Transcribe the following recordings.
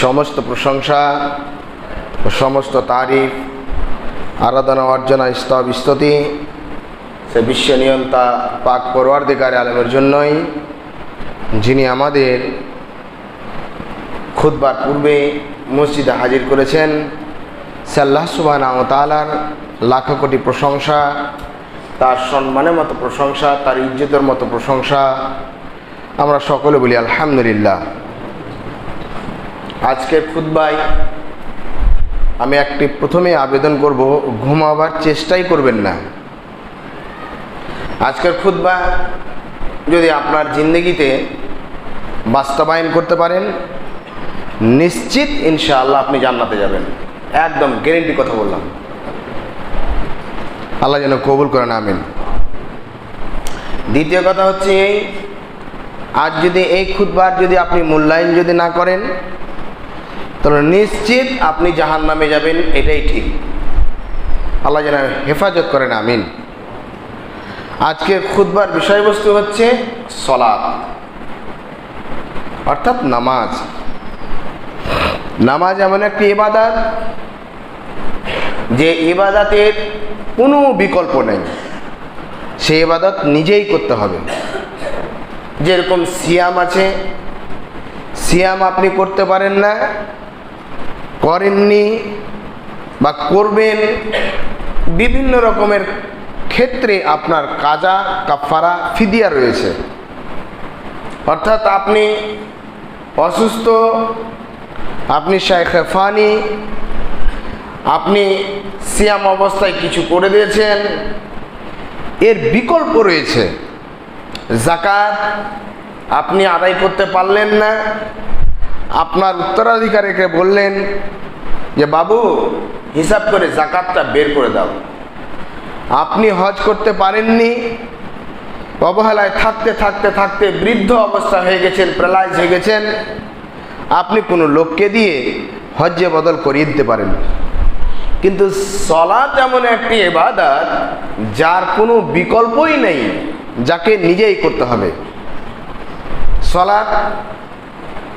সমস্ত প্রশংসা ও সমস্ত তারিফ, আরাধনা অর্জনা স্তব, স্তুতি সে বিশ্ব নিয়ন্তা পাক পরওয়ার্দিকার আলমের জন্যই, যিনি আমাদের খুদবার পূর্বে মসজিদে হাজির করেছেন সাল্লাহ সুবাহ তালার লাখো কোটি প্রশংসা, তার সম্মানের মতো প্রশংসা, তার ইজ্জতের মতো প্রশংসা আমরা সকলে বলি আলহামদুলিল্লাহ। আজকের খুদ্বায় আমি একটি প্রথমে আবেদন করব, ঘুমাবার চেষ্টাই করবেন না। আজকের খুদ্া যদি আপনার জিন্দগিতে বাস্তবায়ন করতে পারেন, নিশ্চিত ইনশাআল্লাহ আপনি জান্নাতে যাবেন। একদম গ্যারেন্টি কথা বললাম। আল্লাহ যেন কবুল করেন, আমিন। দ্বিতীয় কথা হচ্ছে এই, আজ যদি এই খুদবার যদি আপনি মূল্যায়ন যদি না করেন তাহলে নিশ্চিত আপনি জাহান নামে যাবেন, এটাই ঠিক। আল্লাহ যেন হেফাজত করেন, আমিন। আজকের খুদবার বিষয়বস্তু হচ্ছে সলাৎ, অর্থাৎ নামাজ। নামাজ এমন একটি ইবাদত যে ইবাদাতের কোনো বিকল্প নেই। সে ইবাদত নিজেই করতে হবে। যেরকম সিয়াম আছে, সিয়াম আপনি করতে পারেন না করেননি বা করবেন বিভিন্ন রকমের ক্ষেত্রে আপনার কাজা কাফারা ফিদিয়া রয়েছে। অর্থাৎ আপনি অসুস্থ, আপনি শেখে ফানি, আপনি সিয়াম অবস্থায় কিছু করে দিয়েছেন, এর বিকল্প রয়েছে। জাকাত আপনি আদায় করতে পারলেন না আপনার উত্তরাধিকারীকে বললেন যে, বাবু, হিসাব করে জাকাতটা বের করে দাও। আপনি হজ করতে পারেননি। অবহেলায় থাকতে থাকতে থাকতে বৃদ্ধ অবস্থা হয়ে গেছেন প্যালাইজ হয়ে গেছেন। আপনি কোনো লোককে দিয়ে হজ্জে বদল করিয়ে দিতে পারেন কিন্তু সলাৎ এমন একটি এবাদাত যার কোনো বিকল্পই নেই, যাকে নিজেই করতে হবে। সলাৎ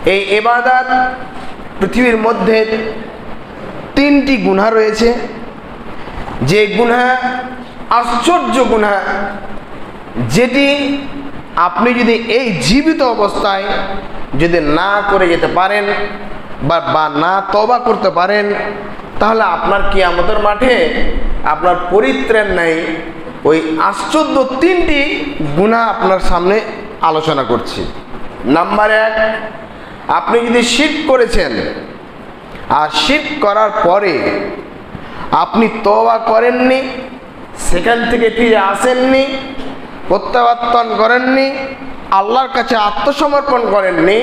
এই এবাদাত পৃথিবীর মধ্যে তিনটি গুণা রয়েছে। যে গুণা আশ্চর্য গুণা যেটি আপনি যদি এই জীবিত অবস্থায় যদি না করে যেতে পারেন বা বা না তবা করতে পারেন, তাহলে আপনার কি আমাদের মাঠে আপনার পরিত্রাণ নেই। ওই আশ্চর্য তিনটি গুণা আপনার সামনে আলোচনা করছি। নাম্বার এক আপনি যদি শীত করেছেন, আর শীত করার পরে আপনি তবা করেননি, সেখান থেকে ফিরে আসেননি, প্রত্যাবর্তন করেননি, আল্লাহর কাছে আত্মসমর্পণ করেননি,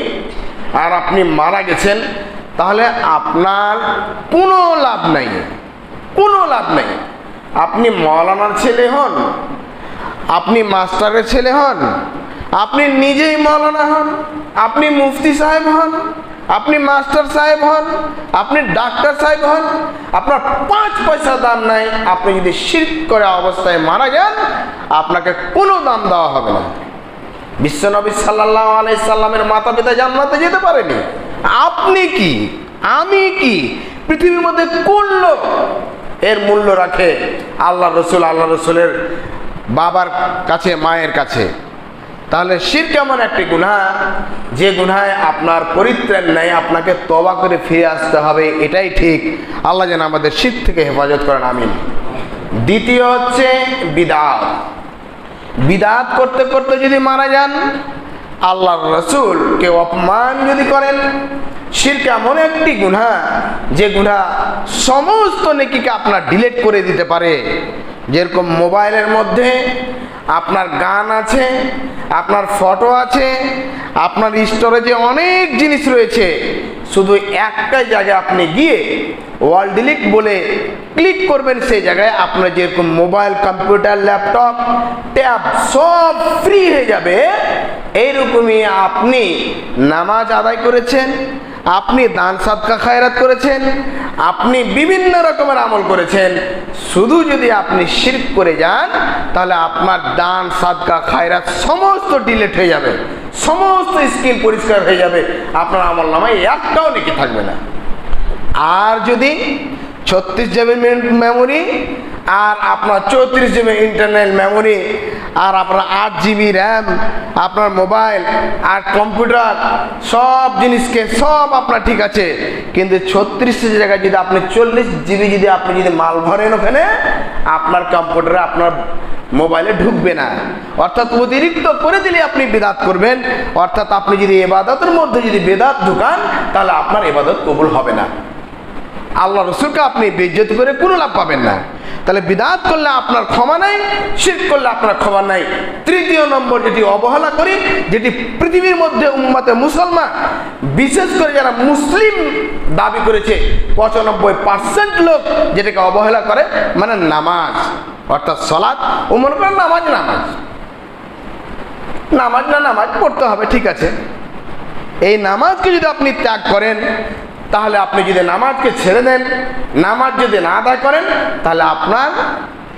আর আপনি মারা গেছেন, তাহলে আপনার কোনো লাভ নাই। কোনো লাভ নাই। আপনি মৌলানার ছেলে হন, আপনি মাস্টারের ছেলে হন আপনি নিজেই মৌলানা হন, আপনি মুফতি সাহেব হন, আপনি মাস্টার সাহেব হন, আপনি ডাক্তার সাহেব হন, আপনার পাঁচ পয়সা দাম নাই, আপনি যদি শিল্প করে অবস্থায় মারা যান, আপনাকে কোনো দাম দেওয়া হবে না। বিশ্বনবী সাল্লাহ আলাই সাল্লামের মাতা পিতা জান্নাতে যেতে পারেনি। আপনি কি? আমি কি? পৃথিবীর মধ্যে কোন লোক এর মূল্য রাখে? আল্লাহ রসুল আল্লাহ রসুলের বাবার কাছে, মায়ের কাছে। তাহলে শির কেমন একটি গুণা যে গুনায় আপনার পরিত্রাণ নেই, আপনাকে তবা করে ফিরে আসতে হবে, এটাই ঠিক। আল্লাহ যেন আমাদের শীত থেকে হেফাজত করেন, আমিন। দ্বিতীয় হচ্ছে বিদাত। বিদাত করতে করতে যদি মারা যান, আল্লাহর রসুলকে অপমান যদি করেন, শির্ক এমন একটি গুণা যে গুণা সমস্ত নেকিকে আপনার ডিলেট করে দিতে পারে। যেরকম মোবাইলের মধ্যে আপনার গান আছে, আপনার ফটো আছে, আপনার স্টোরেজে অনেক জিনিস রয়েছে। শুধু একটাই জায়গায় আপনি গিয়ে ওয়াল ডিলিট বলে ক্লিক করবেন, সেই জায়গায় আপনার যেরকম মোবাইল, কম্পিউটার, ল্যাপটপ, ট্যাব সব ফ্রি হয়ে যাবে। এইরকমই আপনি নামাজ আদায় করেছেন আপনি দান সাদকা খায়রাত করেছেন, আপনি বিভিন্ন রকমের আমল করেছেন। শুধু যদি আপনি শির্ক করে যান, তাহলে আপনার দান সাদকা খায়রাত সমস্ত ডিলেট হয়ে যাবে। সমস্ত স্কিল পরিষ্কার হয়ে যাবে। আপনার আমল নামায় একটাও নাকি থাকবে না। আর যদি ছত্রিশ জিবি মেমোরি আর আপনার চৌত্রিশ জিবি ইন্টারনাল মেমোরি আর আপনার আট জিবি র্যাম আপনার মোবাইল আর কম্পিউটার সব জিনিসকে সব আপনার ঠিক আছে। কিন্তু ছত্রিশ জায়গায় যদি আপনি চল্লিশ জিবি যদি আপনি যদি মাল ভরেন ওখানে, আপনার কম্পিউটারে আপনার মোবাইলে ঢুকবে না। অর্থাৎ অতিরিক্ত করে দিলে আপনি বেদাত করবেন। অর্থাৎ আপনি যদি এবাদতের মধ্যে যদি বেদাত ঢুকান, তাহলে আপনার এবাদত কবুল হবে না। আল্লাহ রসুলকে আপনি বেজ্জত করে কোনো লাভ পাবেন না। তাহলে বিদাত করলে আপনার ক্ষমা নাই শির করলে আপনার ক্ষমা নাই। তৃতীয় নম্বর যেটি অবহেলা করি, যেটি পৃথিবীর মধ্যে উম্মাতে মুসলমান, বিশেষ করে যারা মুসলিম দাবি করেছে, পঁচানব্বই পার্সেন্ট লোক যেটাকে অবহেলা করে মানে নামাজ, অর্থাৎ সলাৎ ও মনে করেন নামাজ নামাজ। নামাজ না নামাজ পড়তে হবে, ঠিক আছে। এই নামাজকে যদি আপনি ত্যাগ করেন তাহলে আপনি যদি নামাজকে ছেড়ে দেন, নামাজ যদি না আদায় করেন, তাহলে আপনার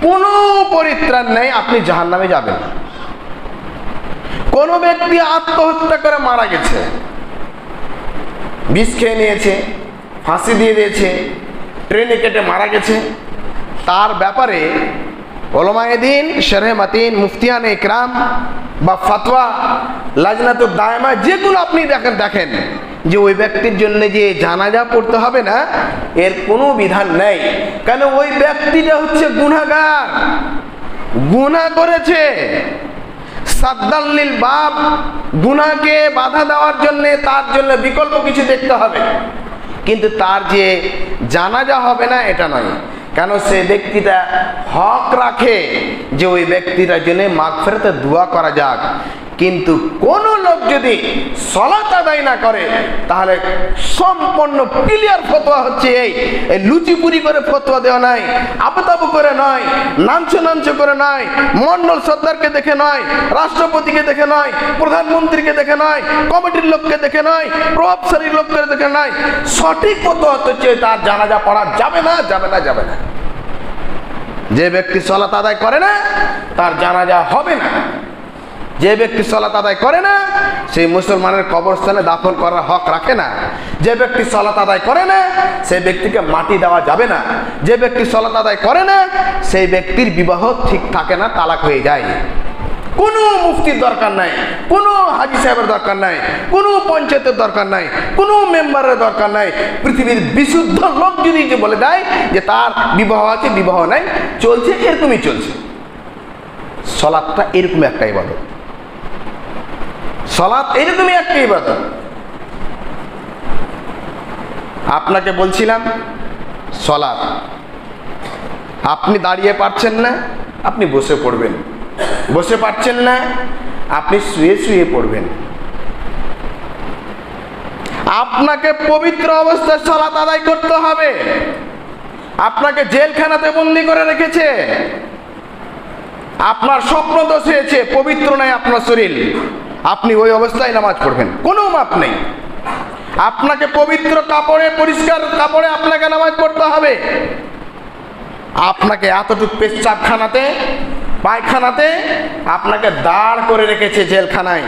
কোনো পরিত্রাণ নেই, আপনি জাহান নামে যাবেন। কোনো ব্যক্তি আত্মহত্যা করে মারা গেছে। বিষ খেয়ে নিয়েছে, ফাঁসি দিয়ে দিয়েছে, ট্রেনে কেটে মারা গেছে। তার ব্যাপারে ওলমায়দিন শেরে মাতিন, মুফতিয়ান ইকরাম বা ফাতোয়া লাজনাতুর দায়মা, যেগুলো আপনি দেখেন দেখেন। যে ওই ব্যক্তির জন্য যে জানাজা পড়তে হবে না, এর কোনো বিধান নেই। কেন ওই ব্যক্তিটা হচ্ছে গুনাগার গুনাহ করেছে। সাদ্দাল্লিল বাপ গুনাকে বাধা দেওয়ার জন্য, তার জন্য বিকল্প কিছু দেখতে হবে। কিন্তু তার যে জানাজা হবে না, এটা নয়। কেন সে ব্যক্তিটা হক রাখে যে ওই ব্যক্তিটার জন্য মাঘ ফেরতে দোয়া করা যাক। কিন্তু কোন লোক যদি সলাত আদায় না করে, তাহলে সম্পূর্ণ ক্লিয়ার ফতোয়া হচ্ছে এই। লুচিপুরি করে ফতোয়া দেওয়া নাই আবতাবু করে নয়, নাঞ্চ নাঞ্চ করে নয়, মন্ডল সর্দারকে দেখে নয়, রাষ্ট্রপতিকে দেখে নয়, প্রধানমন্ত্রীকে দেখে নয়, কমিটির লোককে দেখে নয় প্রভাবশালী লোককে দেখে নয়। সঠিক ফতোয়া হচ্ছে তার জানাজা পড়া যাবে না যাবে না যাবে না। যে ব্যক্তি সলাত আদায় করে না, তার জানাজা হবে না। যে ব্যক্তি সলাত আদায় করে না, সেই মুসলমানের কবরস্থানে দাফন করার হক রাখে না। যে ব্যক্তি সলাত আদায় করে না, সেই ব্যক্তিকে মাটি দেওয়া যাবে না। যে ব্যক্তি সলাত আদায় করে না, সেই ব্যক্তির বিবাহ ঠিক থাকে না, তালাক হয়ে যায়। কোনো মুফতির দরকার নাই, কোনো হাজি সাহেবের দরকার নাই, কোনো পঞ্চায়েতের দরকার নাই, কোনো মেম্বারের দরকার নাই। পৃথিবীর বিশুদ্ধ লোক যদি যে বলে দেয় যে তার বিবাহ আছে, বিবাহ নাই, চলছে এরকমই চলছে। সলাৎটা এরকম একটা ইবাদত। সলাৎ এরকমই একটা ইবাদত। আপনাকে বলছিলাম সলাৎ আপনি দাঁড়িয়ে পারছেন না, আপনি বসে পড়বেন। বসে পারছেন না, আপনি শুয়ে শুয়ে পড়বেন। আপনাকে পবিত্র অবস্থায় সলাৎ আদায় করতে হবে। আপনাকে জেলখানাতে বন্দি করে রেখেছে। আপনার স্বপ্ন দোষ হয়েছে, পবিত্র নয় আপনার শরীর। আপনি ওই অবস্থায় নামাজ পড়বেন। কোনো মাপ নেই। আপনাকে পবিত্র কাপড়ে, পরিষ্কার কাপড়ে আপনাকে নামাজ পড়তে হবে। আপনাকে এতটুকু পেশাবখানাতে, পায়খানাতে আপনাকে দাঁড় করে রেখেছে জেলখানায়।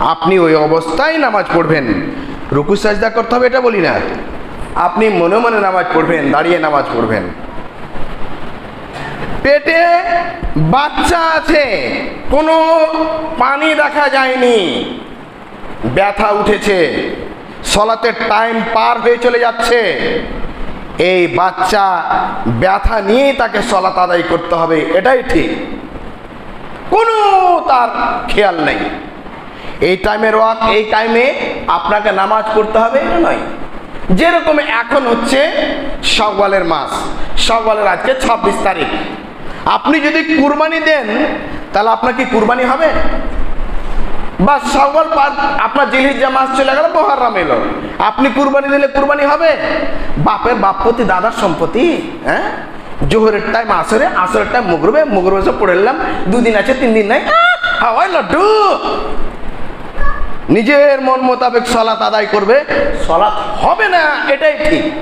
আপনি ওই অবস্থায় নামাজ পড়বেন। রুকু সাজদা করতে হবে এটা বলি না। আপনি মনে মনে নামাজ পড়বেন, দাঁড়িয়ে নামাজ পড়বেন। পেটে বাচ্চা আছে, কোনো পানি দেখা যায়নি। ব্যথা উঠেছে, সলাতের টাইম পার হয়ে চলে যাচ্ছে। এই বাচ্চা ব্যথা নিয়েই তাকে সলাত আদায় করতে হবে, এটাই ঠিক। কোনো তার খেয়াল নেই। এই টাইমের ওয়াক এই টাইমে আপনাকে নামাজ পড়তে হবে, এটা নয়। যেরকম এখন হচ্ছে সওয়ালের মাস সওয়ালের আজকে ছাব্বিশ তারিখ। আপনি যদি কুরবানি দেন, তাহলে আপনার কি কুরবানি হবে? বা সওয়াল পাঁচ, আপনার জিলিজ্জা মাস চলে গেল মহারাম এলো। আপনি কুরবানি দিলে কুরবানি হবে? বাপের বাপপতি দাদার সম্পত্তি হ্যাঁ? জোহরের টাইম আসরে আসরের টাইম, মুগরবে মুগরবে সব পড়ে এলাম, দুদিন আছে, তিন দিন নাই। হাওয়াই লাড্ডু! নিজের মন মোতাবেক সলাত আদায় করবে। সলাত হবে না, এটাই ঠিক।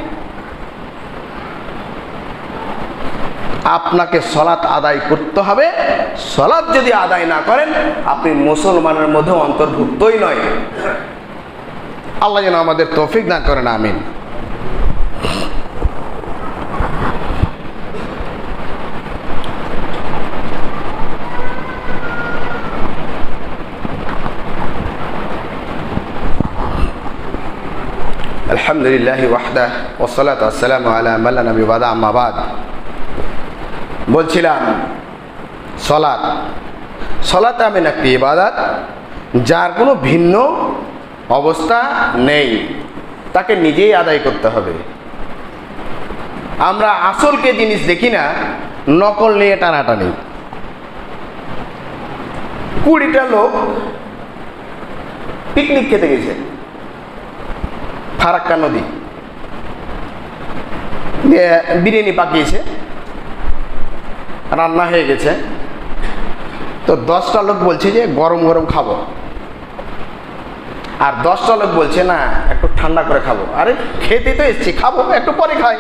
আপনাকে সলাৎ আদায় করতে হবে। সলাৎ যদি আদায় না করেন, আপনি মুসলমানের মধ্যে অন্তর্ভুক্তই নয়। আল্লাহ যেন আমাদের তৌফিক না করেন, আমিন। আলহামদুলিল্লাহ ওয়াহদা ওসলাত আসসালাম আলা মাল্লা নবী বাদা আম্মাবাদ বলছিলাম, সলাৎ। সলাৎ এমন একটি ইবাদত, যার কোনো ভিন্ন অবস্থা নেই। তাকে নিজেই আদায় করতে হবে। আমরা আসলকে জিনিস দেখি না, নকল নিয়ে টানাটানি। কুড়িটা লোক পিকনিক খেতে গেছে। ফারাক্কা নদী। বিরিয়ানি পাকিয়েছে। রান্না হয়ে গেছে। তো দশটা লোক বলছে যে, গরম গরম খাব। আর দশটা লোক বলছে, না, একটু ঠান্ডা করে খাব। আরে, খেতে তো এসছি, খাব, একটু পরে খাই।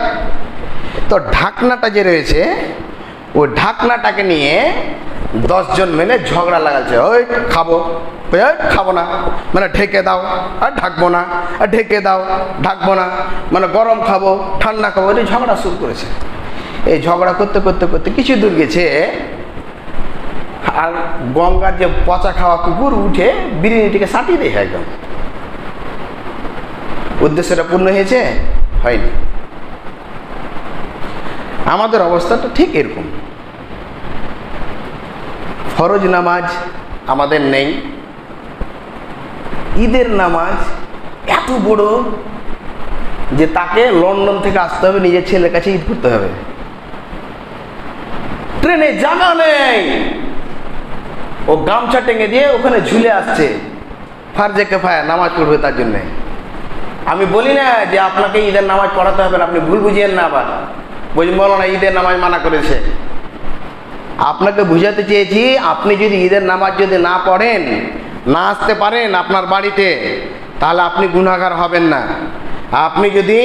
তো ঢাকনাটা যে রয়েছে, ওই ঢাকনাটাকে নিয়ে দশজন মিলে ঝগড়া লাগাচ্ছে। ওই খাব। ওই খাব না। মানে ঢেকে দাও। আর ঢাকবো না। আর ঢেকে দাও। ঢাকবো না। মানে গরম খাব, ঠান্ডা খাব। ঝগড়া শুরু করেছে। এই ঝগড়া করতে করতে করতে কিছু দূর গেছে। আর গঙ্গার যে পচা খাওয়া কুকুর উঠে বিরিয়ানিটিকে সাঁটিয়ে দেয় একদম উদ্দেশ্যটা পূর্ণ হয়েছে? হয়নি। আমাদের অবস্থাটা ঠিক এরকম। ফরজ নামাজ আমাদের নেই। ঈদের নামাজ এত বড় যে তাকে লন্ডন থেকে আসতে হবে, নিজের ছেলের কাছে ঈদ করতে হবে। ট্রেনে জায়গা নেই। ও গামছা টেঙে দিয়ে ওখানে ঝুলে আসছে। ফার্জে কেফায়া নামাজ পড়বে তার জন্যে। আমি বলি না যে আপনাকে ঈদের নামাজ পড়াতে হবে আপনি ভুল বুঝিয়েন না আবার। বলছি বলো না ঈদের নামাজ মানা করেছে। আপনাকে বুঝাতে চেয়েছি, আপনি যদি ঈদের নামাজ যদি না পড়েন, না আসতে পারেন আপনার বাড়িতে, তাহলে আপনি গুণাগার হবেন না। আপনি যদি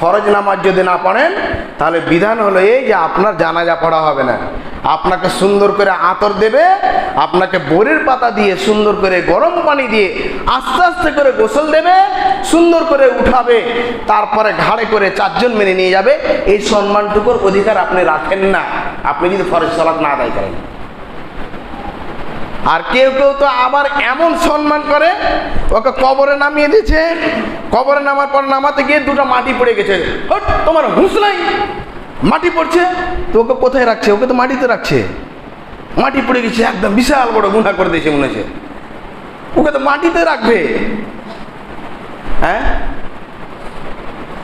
ফরজ নামাজ যদি না পড়েন, তাহলে বিধান হলো এই যে আপনার জানাজা পড়া হবে না। আপনাকে সুন্দর করে আতর দেবে, আপনাকে বরের পাতা দিয়ে সুন্দর করে গরম পানি দিয়ে আস্তে আস্তে করে গোসল দেবে, সুন্দর করে উঠাবে, তারপরে ঘাড়ে করে চারজন মেনে নিয়ে যাবে। এই সম্মানটুকুর অধিকার আপনি রাখেন না। আপনি যদি ফরজ সালাত না আদায় করেন। আর কেউ কেউ তো আবার এমন সম্মান করে, ওকে কবরে নামিয়ে দিয়েছে। কবরে নামার পর নামাতে গিয়ে দুটো মাটি পড়ে গেছে। তোমার হুঁশ নাই। মাটি পড়ছে, তো ওকে কোথায় রাখছে? ওকে তো মাটিতে রাখছে। মাটি পড়ে গেছে, একদম বিশাল বড় গুণা করে দিয়েছে মনে হচ্ছে। ওকে তো মাটিতে রাখবে। হ্যাঁ?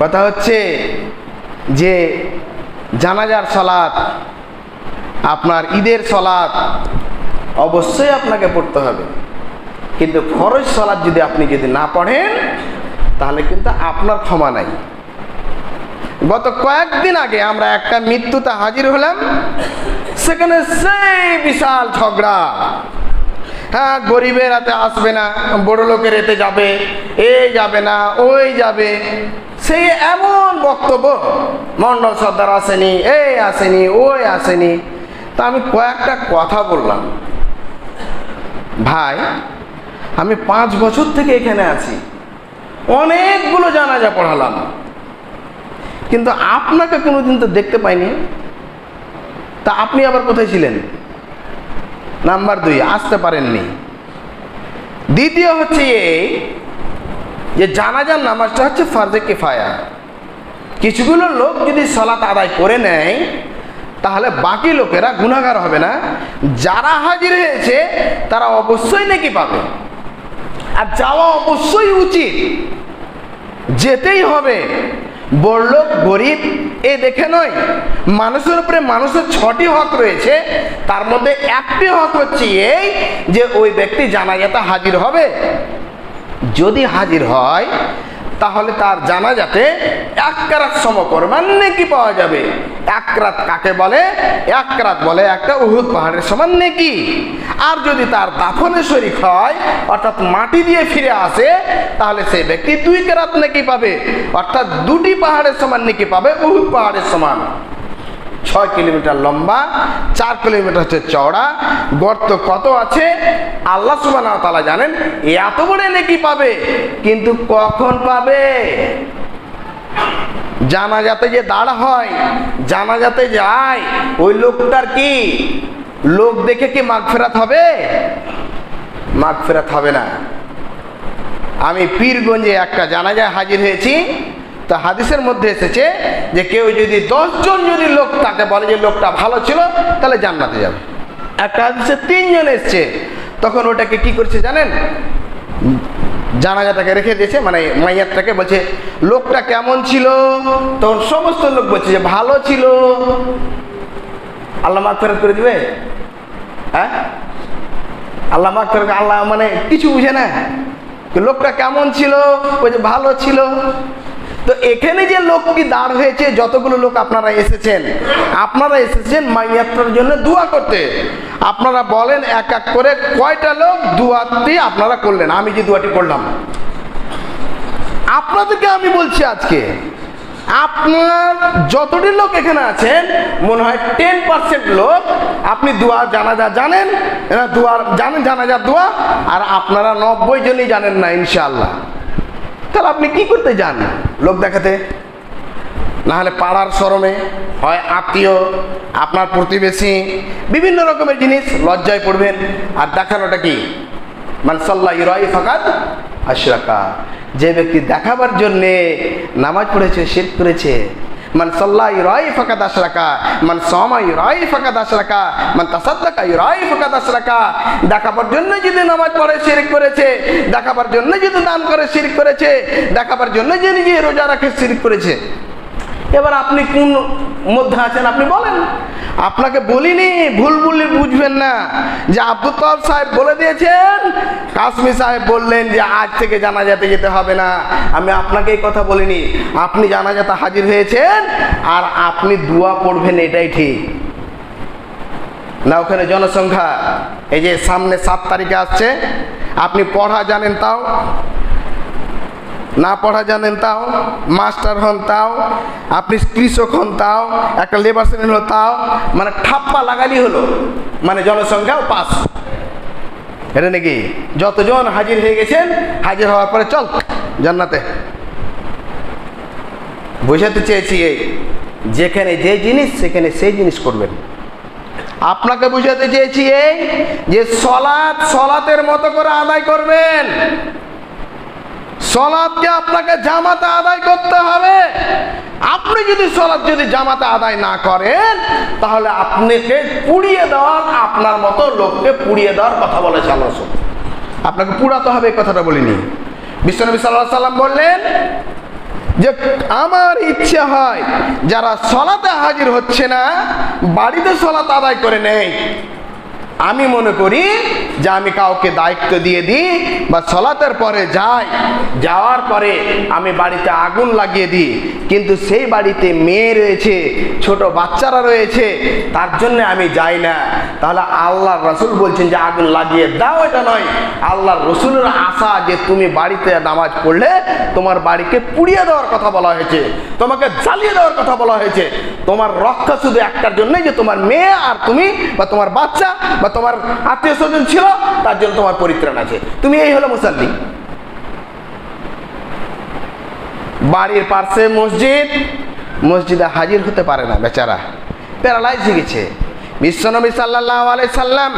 কথা হচ্ছে যে জানাজার সলাৎ আপনার ঈদের সলাৎ অবশ্যই আপনাকে পড়তে হবে। কিন্তু ফরজ সলাৎ যদি আপনি যদি না পড়েন, তাহলে কিন্তু আপনার ক্ষমা নাই। গত কয়েকদিন আগে আমরা একটা মৃত্যুতে হাজির হলাম, সেখানে সেই বিশাল ঝগড়া। হ্যাঁ গরিবের হাতে আসবে না, বড় লোকের এতে যাবে, এ যাবে না, ওই যাবে। সেই এমন বক্তব্য মন্ডল সর্দার আসেনি, এই আসেনি, ওই আসেনি। তা আমি কয়েকটা কথা বললাম। ভাই, আমি পাঁচ বছর থেকে এখানে আছি। অনেকগুলো জানাজা পড়ালাম। কিন্তু আপনাকে কোনোদিন তো দেখতে পাইনি। তা আপনি আবার কোথায় ছিলেন? নাম্বার দুই, আসতে পারেননি। দ্বিতীয় হচ্ছে এই যে জানাজার নামাজটা হচ্ছে ফার্জে কেফায়া। কিছুগুলো লোক যদি সলাত আদায় করে নেয় তাহলে বাকি লোকেরা গুণাগার হবে না। যারা হাজির হয়েছে, তারা অবশ্যই নাকি পাবে। আর যাওয়া অবশ্যই উচিত। যেতেই হবে। বড়লোক, গরিব, এ দেখে নয়। মানুষের উপরে মানুষের ছটি হক রয়েছে। তার মধ্যে একটি হক হচ্ছে এই যে ওই ব্যক্তি জানা জানাজাতে হাজির হবে। যদি হাজির হয় তাহলে তার জানা যাতে এক রাত সমকরমান নেকি পাওয়া যাবে। একরাত কাকে বলে? একরাত বলে একটা উহুদ পাহাড়ের সমান নেকি। আর যদি তার দাফনে শরীফ হয়, অর্থাৎ মাটি দিয়ে ফিরে আসে, তাহলে সেই ব্যক্তি দুই কেরাত নাকি পাবে। অর্থাৎ দুটি পাহাড়ের সমান নাকি পাবে, উহুদ পাহাড়ের সমান। ছয় কিলোমিটার লম্বা, চার কিলোমিটার হচ্ছে চওড়া। গর্ত কত আছে? আল্লাহ সুবাহ তালা জানেন এত বড় নেকি পাবে, কিন্তু কখন পাবে? জানাজাতে যে দাঁড় হয়, জানাজাতে যায়, ওই লোকটার কি? লোক দেখে কি মাগ ফেরাত হবে? মাগ ফেরাত হবে না। আমি পীরগঞ্জে একটা জানাজায় হাজির হয়েছি তা হাদিসের মধ্যে এসেছে যে কেউ যদি দশজন যদি লোক তাকে বলে যে লোকটা ভালো ছিল, তাহলে জান্নাতে যাবে। একটা হাদিসে তিনজন এসছে, তখন ওটাকে কি করছে জানেন? জানাজাটাকে রেখে দিয়েছে মানে মাইয়াতটাকে বলছে, লোকটা কেমন ছিল? তখন সমস্ত লোক বলছে যে, ভালো ছিল। আল্লাহ মাগ ফেরত করে দিবে? হ্যাঁ? আল্লাহ মাগ ফেরত আল্লাহ মানে কিছু বুঝে না। লোকটা কেমন ছিল? ওই যে ভালো ছিল। তো এখানে যে লোক কি দাঁড় হয়েছে, যতগুলো লোক আপনারা এসেছেন আপনারা এসেছেন মাইয়াত্রার জন্য দোয়া করতে। আপনারা বলেন এক এক করে কয়টা লোক দুয়াটি আপনারা করলেন? আমি যে দুয়াটি করলাম। আপনাদেরকে আমি বলছি আজকে, আপনার যতটি লোক এখানে আছেন, মনে হয় টেন পার্সেন্ট লোক আপনি দোয়া জানাজা জানেন দোয়ার জানেন জানাজার দোয়া, আর আপনারা নব্বই জনই জানেন না, ইনশাআল্লাহ। তাহলে আপনি কি করতে যান? লোক দেখাতে। না হলে পাড়ার সরমে হয় আত্মীয়, আপনার প্রতিবেশী, বিভিন্ন রকমের জিনিস লজ্জায় পড়বেন। আর দেখানোটা কি? মানসাল্লাহ ইরাই ফাকাত আশরাকা। যে ব্যক্তি দেখাবার জন্যে নামাজ পড়েছে শীত করেছে মান সাল্লাহ ইরাই ফাকাত আশরাকা, মান সমা ইরাই ফাকাত আশরাকা, মান তাসাদ্দাকা ইরাই দাস রাখা দেখাবার জন্য যদি নামাজ পড়ে, শিরিক করেছে, দেখাবার জন্য যদি দান করে, শিরিক করেছে, দেখাবার জন্য যে নিজে রোজা রাখে, শিরিক করেছে। এবার আপনি কোন মধ্যে আছেন, আপনি বলেন। আপনাকে বলিনি, ভুল বললে বুঝবেন না। যে আব্দুল কালাম সাহেব বলে দিয়েছেন, কাশ্মীর সাহেব বললেন যে আজ থেকে জানাজাতে যেতে হবে না। আমি আপনাকে এই কথা বলিনি, আপনি জানাজাতে হাজির হয়েছেন আর আপনি দোয়া পড়বেন এটাই ঠিক। না, ওখানে জনসংখ্যা, এই যে সামনে সাত তারিখে আসছে, আপনি পড়া জানেন তাও? না পড়া জানেন তাও, মাস্টার হন তাও, আপনি কৃষক হন তাও, একটা লেবার শ্রেণি হলো তাও মানে ঠাপ্পা লাগালি হলো মানে জনসংখ্যাও পাস। এটা নাকি যতজন হাজির হয়ে গেছেন, হাজির হওয়ার পরে চল জান্নাতে। বোঝাতে চেয়েছি এই, যেখানে যে জিনিস, সেখানে সেই জিনিস করবেন। আপনাকে বুঝাতে চেয়েছি এই, যে সলাৎ সলাতের মতো করে আদায় করবেন। সলাদকে আপনাকে জামাতে আদায় করতে হবে। আপনি যদি সলাদ যদি জামাতে আদায় না করেন, তাহলে আপনাকে পুড়িয়ে দেওয়ার, আপনার মতো লোককে পুড়িয়ে দেওয়ার কথা বলেছে আল্লাহ। আপনাকে পুড়াতে হবে এই কথাটা বলিনি। বিশ্বনবী সাল্লাহ সাল্লাম বললেন যে, আমার ইচ্ছে হয় যারা সলাতে হাজির হচ্ছে না, বাড়িতে সলাত আদায় করে নেয়। আমি মনে করি যে আমি কাউকে দায়িত্ব দিয়ে দিই বা সলাতের পরে যাই, যাওয়ার পরে আমি বাড়িতে আগুন লাগিয়ে দিই। কিন্তু সেই বাড়িতে মেয়ে রয়েছে, ছোট বাচ্চারা রয়েছে, তার জন্য আমি যাই না। তাহলে আল্লাহ রসুল বলছেন যে আগুন লাগিয়ে দাও, এটা নয়। আল্লাহ রসুলের আশা যে তুমি বাড়িতে নামাজ পড়লে তোমার বাড়িকে পুড়িয়ে দেওয়ার কথা বলা হয়েছে, তোমাকে জ্বালিয়ে দেওয়ার কথা বলা হয়েছে। তোমার রক্ষা শুধু একটার জন্যই যে তোমার মেয়ে আর তুমি বা তোমার বাচ্চা বা তোমার আত্মীয় স্বজন ছিল, তার জন্য তোমার পরিত্রাণ আছে। তুমি এই হলো মুসাল্লি। বাড়ির পার্শ্বে মসজিদ, মসজিদে হাজির হতে পারে না বেচারা। প্যারালাইজ হয়ে গেছে। বিশ্বনবী সাল্লাহ আলাই সাল্লাম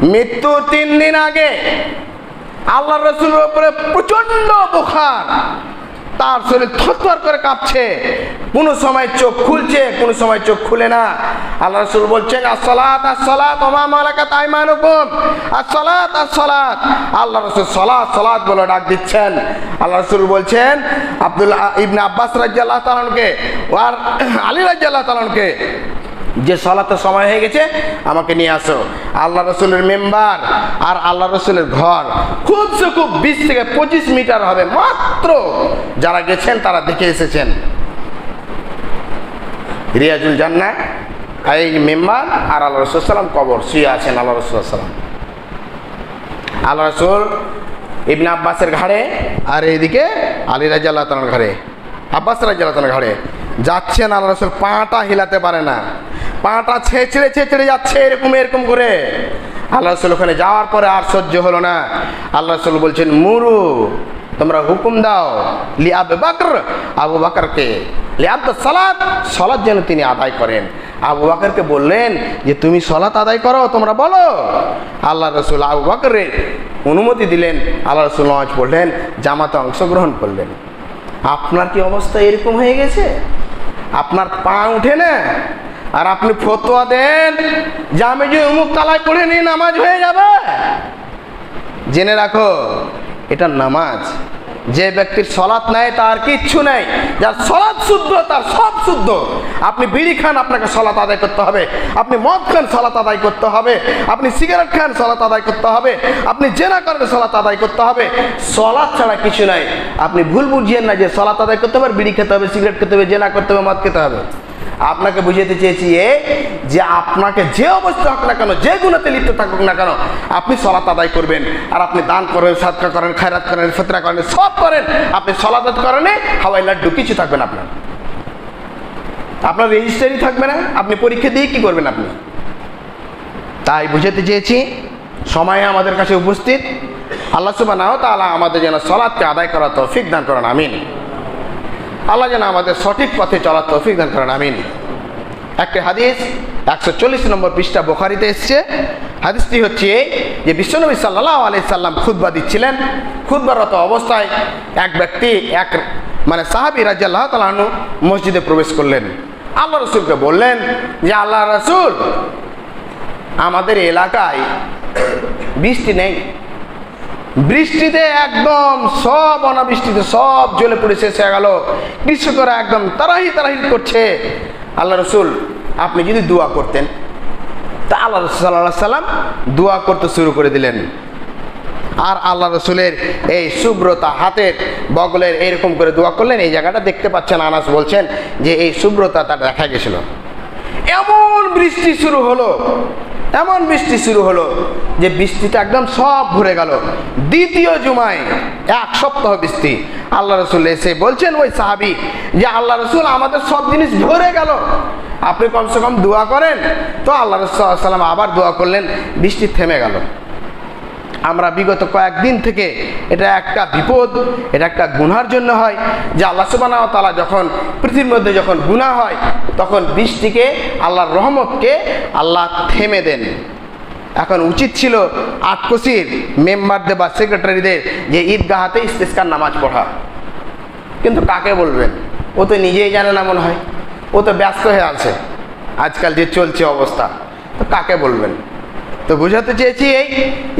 মৃত্যুর তিন দিন আগে আল্লাহ রসুলের উপরে প্রচণ্ড বোখার তার শরীর থরথর করে কাঁপছে। কোনো সময় চোখ খুলছে, কোনো সময় চোখ খুলে না। আল্লাহ রসুল বলছেন আসলাত আসলাত ওমা মালাকাত আইমানুকুম? আসলাত আসলাত আল্লাহ রসুল সলাত সলাত বলে ডাক দিচ্ছেন। আল্লাহ রসুল বলছেন আব্দুল্লাহ ইবনে আব্বাস রাজ্জাল্লাহ তালনকে আর আলী রাজ্জাল্লাহ তালনকে যে সলাতে সময় হয়ে গেছে, আমাকে নিয়ে আসো। আল্লাহ রসুলের মেম্বার আর আল্লাহ রসুলের ঘর খুব সে খুব বিশ থেকে পঁচিশ মিটার হবে মাত্র। যারা গেছেন, তারা দেখে এসেছেন। রিয়াজুল জান্না এই মেম্বার আর আল্লাহ রসুল সাল্লাম কবর, শুয়ে আছেন আল্লাহ রসুল সাল্লাম আল্লাহ রসুল ইবনে আব্বাসের ঘাড়ে আর এইদিকে আলী রাজা আল্লাহ ঘরে আব্বাস রাজিয়াল ঘাড়ে। যাচ্ছেন আল্লাহ রসুল, পাটা হিলাতে পারে না। পাটা ছেঁচড়ে ছেঁচড়ে যাচ্ছে এরকম এরকম করে। আল্লাহ রসুল ওখানে যাওয়ার পরে আর সহ্য হলো না। আল্লাহ রসুল বলছেন, মুরু, তোমরা হুকুম দাও, লি আবু বাকর, আবু বাকরকে, লি আব্দ সালাত সলাৎ যেন তিনি আদায় করেন। আবু বাকরকে বললেন যে, তুমি সলাৎ আদায় করো, তোমরা বলো। আল্লাহ রসুল আবু বাকরের অনুমতি দিলেন। আল্লাহ রসুল নামাজ পড়লেন, জামাতে অংশগ্রহণ করলেন। আপনার কি অবস্থা এরকম হয়ে গেছে? আপনার পা উঠে না? আর আপনি ফতোয়া দেন যে আমি যে অমুক তালায় পড়ে নিয়ে নামাজ হয়ে যাবে। জেনে রাখো, এটা নামাজ। যে ব্যক্তির সলাৎ নাই, তার কিচ্ছু নেই। যার সলাৎ শুদ্ধ, তার সব শুদ্ধ। আপনি বিড়ি খান, আপনাকে সলাৎ আদায় করতে হবে। আপনি মদ খান, সলাৎ আদায় করতে হবে। আপনি সিগারেট খান, সলাৎ আদায় করতে হবে। আপনি জেনা করেন, সলাৎ আদায় করতে হবে। সলাৎ ছাড়া কিছু নাই। আপনি ভুল বুঝিয়েন না যে সলাৎ আদায় করতে হবে বিড়ি খেতে হবে, সিগারেট খেতে হবে, জেনা করতে হবে, মদ খেতে হবে। আপনাকে বুঝাতে চেয়েছি এ, যে আপনাকে যে অবস্থা হোক না কেন, যে গুণাতে লিপ্ত থাকুক না কেন, আপনি সলাত আদায় করবেন। আর আপনি দান করেন, সাদকা করেন, খায়রাত করেন, ফতরা করেন, সব করেন। আপনি সলাত করেন হাওয়াই লাড্ডু, কিছু থাকবেন আপনার। আপনার রেজিস্টারি থাকবে না। আপনি পরীক্ষা দিয়ে কি করবেন আপনি? তাই বুঝাতে চেয়েছি, সময় আমাদের কাছে উপস্থিত। আল্লাহ সুবাহ আমাদের যেন সলাদকে আদায় করা তৌফিক দান করেন, আমিন। আল্লাহ যেন আমাদের সঠিক পথে চলার তৌফিক দান করেন, আমিন। একটি হাদিস, একশো চল্লিশ নম্বর পৃষ্ঠা বোখারিতে এসছে। হাদিসটি হচ্ছে যে বিশ্বনবী সাল্লাহ আলি সাল্লাম খুদ্া দিচ্ছিলেন। খুদ্বারত অবস্থায় এক ব্যক্তি, এক মানে সাহাবি রাজিয়াল্লাহ তালাহনু মসজিদে প্রবেশ করলেন। আল্লাহ রসুলকে বললেন যে আল্লাহ রসুল, আমাদের এলাকায় বৃষ্টি নেই। বৃষ্টিতে একদম সব অনাবৃষ্টিতে সব জ্বলে পড়ে শেষ হয়ে গেল। কৃষকরা একদম তারাহি তারাহি করছে। আল্লাহ রসুল, আপনি যদি দোয়া করতেন, তা আল্লাহ রসুল সাল্লাহ সাল্লাম দোয়া করতে শুরু করে দিলেন। আর আল্লাহ রসুলের এই শুভ্রতা হাতের বগলের এইরকম করে দোয়া করলেন, এই জায়গাটা দেখতে পাচ্ছেন আনাস বলছেন যে এই শুভ্রতা তার দেখা গেছিল। এমন বৃষ্টি শুরু হলো এমন বৃষ্টি শুরু হলো যে বৃষ্টিটা একদম সব ভরে গেল। দ্বিতীয় জুমায় এক সপ্তাহ বৃষ্টি। আল্লাহ রসুল এসে বলছেন, ওই সাহাবি, যে আল্লাহ রসুল আমাদের সব জিনিস ভরে গেল। আপনি কমসে কম দোয়া করেন। তো আল্লাহ রসুল সাল্লাম আবার দোয়া করলেন, বৃষ্টি থেমে গেল। আমরা বিগত কয়েকদিন থেকে এটা একটা বিপদ, এটা একটা গুনার জন্য হয়, যে আল্লাহ সুবানা তালা যখন পৃথিবীর মধ্যে যখন গুনাহ হয়, তখন বৃষ্টিকে, আল্লাহর রহমতকে আল্লাহ থেমে দেন। এখন উচিত ছিল আটকসির মেম্বারদের বা সেক্রেটারিদের যে ঈদগাহাতে ইস্তেস্কার নামাজ পড়া। কিন্তু কাকে বলবেন? ও তো নিজেই জানে না মনে হয়। ও তো ব্যস্ত হয়ে আছে। আজকাল যে চলছে অবস্থা। তো কাকে বলবেন? তো বুঝাতে চেয়েছি এই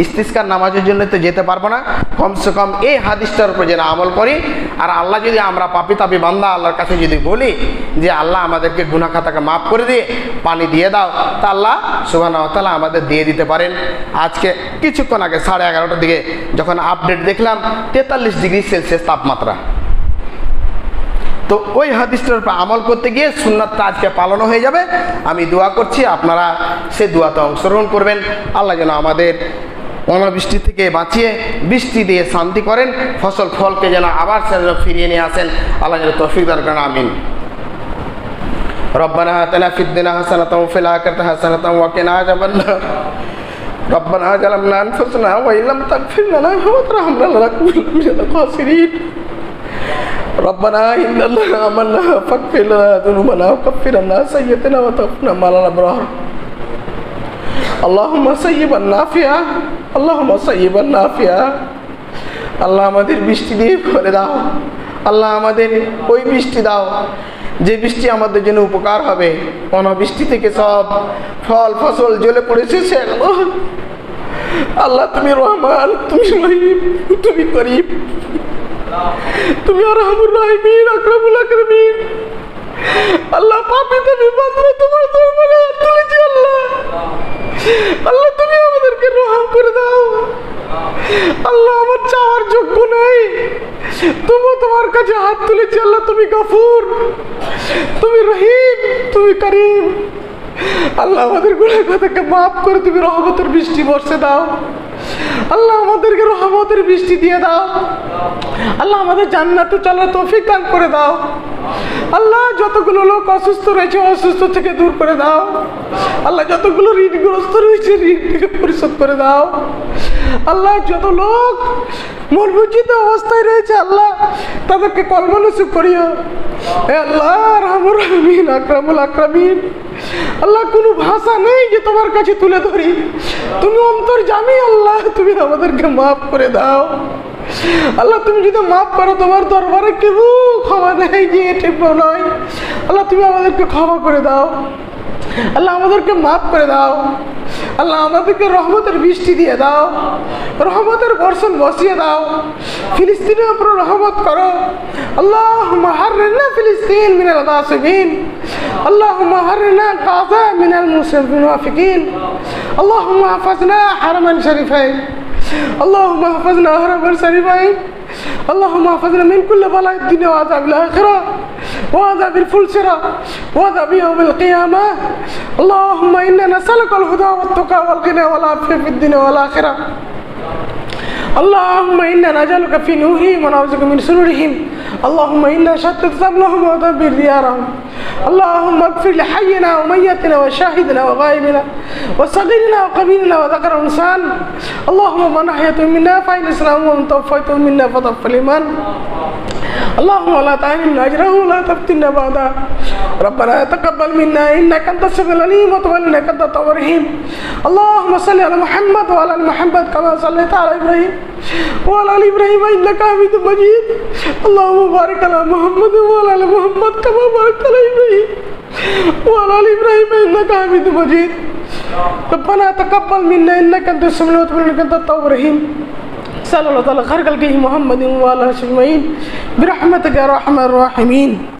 ইস্তিস্কার নামাজের জন্য তো যেতে পারব না। কমসে কম এই হাদিসটার উপর যেন আমল করি। আর আল্লাহ যদি আমরা পাপি তাপি বান্দা, আল্লাহর কাছে যদি বলি যে আল্লাহ আমাদেরকে গুনা খাতাকে মাফ করে দিয়ে পানি দিয়ে দাও, তা আল্লাহ সুবাহ তালা আমাদের দিয়ে দিতে পারেন। আজকে কিছুক্ষণ আগে সাড়ে এগারোটার দিকে যখন আপডেট দেখলাম, তেতাল্লিশ ডিগ্রি সেলসিয়াস তাপমাত্রা। তো ওই হাদিসটার উপর আমল করতে গিয়ে সুন্নাতটা আজকে পালনও হয়ে যাবে আমি দোয়া করছি আপনারা সে দোয়াতে অংশগ্রহণ করবেন আল্লাহ যেন আমাদের অনাবৃষ্টি থেকে বাঁচিয়ে বৃষ্টি দিয়ে শান্তি করেন ফসল ফলকে যেন আবার সে যেন ফিরিয়ে নিয়ে আসেন আল্লাহ যেন তৌফিক দান করেন আমিন ربنا آتنا في الدنيا حسنة وفي الآخرة حسنة وقنا عذاب النار ربنا ظلمنا أنفسنا وإن لم تغفر لنا وترحمنا لنكونن من الخاسرين ربنا إننا آمنا فاغفر لنا ذنوبنا وكفر عنا سيئاتنا وتوفنا مع الأبرار اللهم سيبا نافعا اللهم سيبا نافعا আল্লাহ আমাদের বৃষ্টি দিয়ে ভরে দাও আল্লাহ আমাদের ওই বৃষ্টি দাও যে বৃষ্টি আমাদের জন্য উপকার হবে অনাবৃষ্টি থেকে সব ফল ফসল জ্বলে পড়েছে সেগুলো আল্লাহ তুমি রহমান তুমি রহিম তুমি করিম তুমি আর হামুর রাহিমিন আকরামুল আকরামিন। আল্লাহ তুমি, বান্দা তোমার দরবারে হাত তুলেছি আল্লাহ। আল্লাহ তুমি আমাদেরকে রহম করে দাও। আল্লাহ আমার চাওয়ার যোগ্য নেই। তবু তোমার কাছে হাত তুলেছি আল্লাহ, তুমি গাফুর, তুমি রহিম, তুমি করিম। আল্লাহ আমাদের গুণের কথাকে মাফ করে তুমি রহমতের বৃষ্টি বর্ষে দাও। আল্লাহ আমাদেরকে রহমতের বৃষ্টি দিয়ে দাও। আল্লাহ আমাদের জান্নাতে চলার তৌফিক দান করে দাও। আল্লাহ যতগুলো লোক অসুস্থ রয়েছে, অসুস্থ থেকে দূর করে দাও। আল্লাহ যতগুলো ঋণগ্রস্ত রয়েছে, ঋণ থেকে পরিশোধ করে দাও। আল্লাহ যত লোক মর্মজিত অবস্থায় রয়েছে, আল্লাহ তাদেরকে কলমানসুখ করিও। হে আল্লাহ, রামুর রহমিন আকরামুল আকরামিন। আল্লাহ, কোনো ভাষা নেই যে তোমার কাছে তুলে ধরি। তুমি অন্তর জানি আল্লাহ, তুমি আমাদেরকে মাফ করে দাও। আল্লাহ, তুমি যদি মাফ করো, তোমার দরবারে কেউ ক্ষমা দেখাই যে ঠিক নয়। আল্লাহ, তুমি আমাদেরকে ক্ষমা করে দাও। আল্লাহ, আমাদেরকে মাফ করে দাও। আল্লাহ, আমাদেরকে রহমতের বৃষ্টি দিয়ে দাও। রহমতের বর্ষণ বসিয়ে দাও। ফিলিস্তিনের উপর রহমত করো। আল্লাহ মাহারেনা ফিলিস্তিন মিনাল কাসিমিন আল্লাহ মাহারেনা কাজা মিনাল মুসলিমিন ওয়াফিকিন আল্লাহ হাফাজনা হারমান শরীফাই اللهم احفظنا حرما شريفين اللهم احفظنا من كل بلاء الدنيا وعذاب الآخرة وعذاب الفلسرة وعذاب يوم القيامة. اللهم إنا نسألك الهدى والتقى والغنى والعافية في الدنيا والآخرة. اللهم إنا نجعلك في نورهم ونعوذ من شرورهم. اللهم إنا شتت ذنبهم ودبر ديارهم. اللهم اغفر لحينا وميتنا وشاهدنا وغائبنا وصغيرنا وقبيلنا وذكر انسان اللهم من احيته منا فإن الاسلام ومن توفيته منا فتوفى الإيمان. اللهم لا تحرمنا أجره ولا تفتنا بعده. ربنا تقبل منا إنك أنت السميع العليم وتب انك أنت التواب الرحيم. اللهم صل على محمد وعلى آل محمد كما صليت على إبراهيم وعلى آل إبراهيم إنك حميد مجيد. اللهم بارك على محمد وعلى آل محمد كما باركت على إبراهيم وعلى آل إبراهيم إنك حميد مجيد. ربنا تقبل منا إنك أنت السميع العليم وتب انك أنت التواب الرحيم. صلى الله على خير محمد وعلى اجمعين برحمتك يا أرحم الراحمين.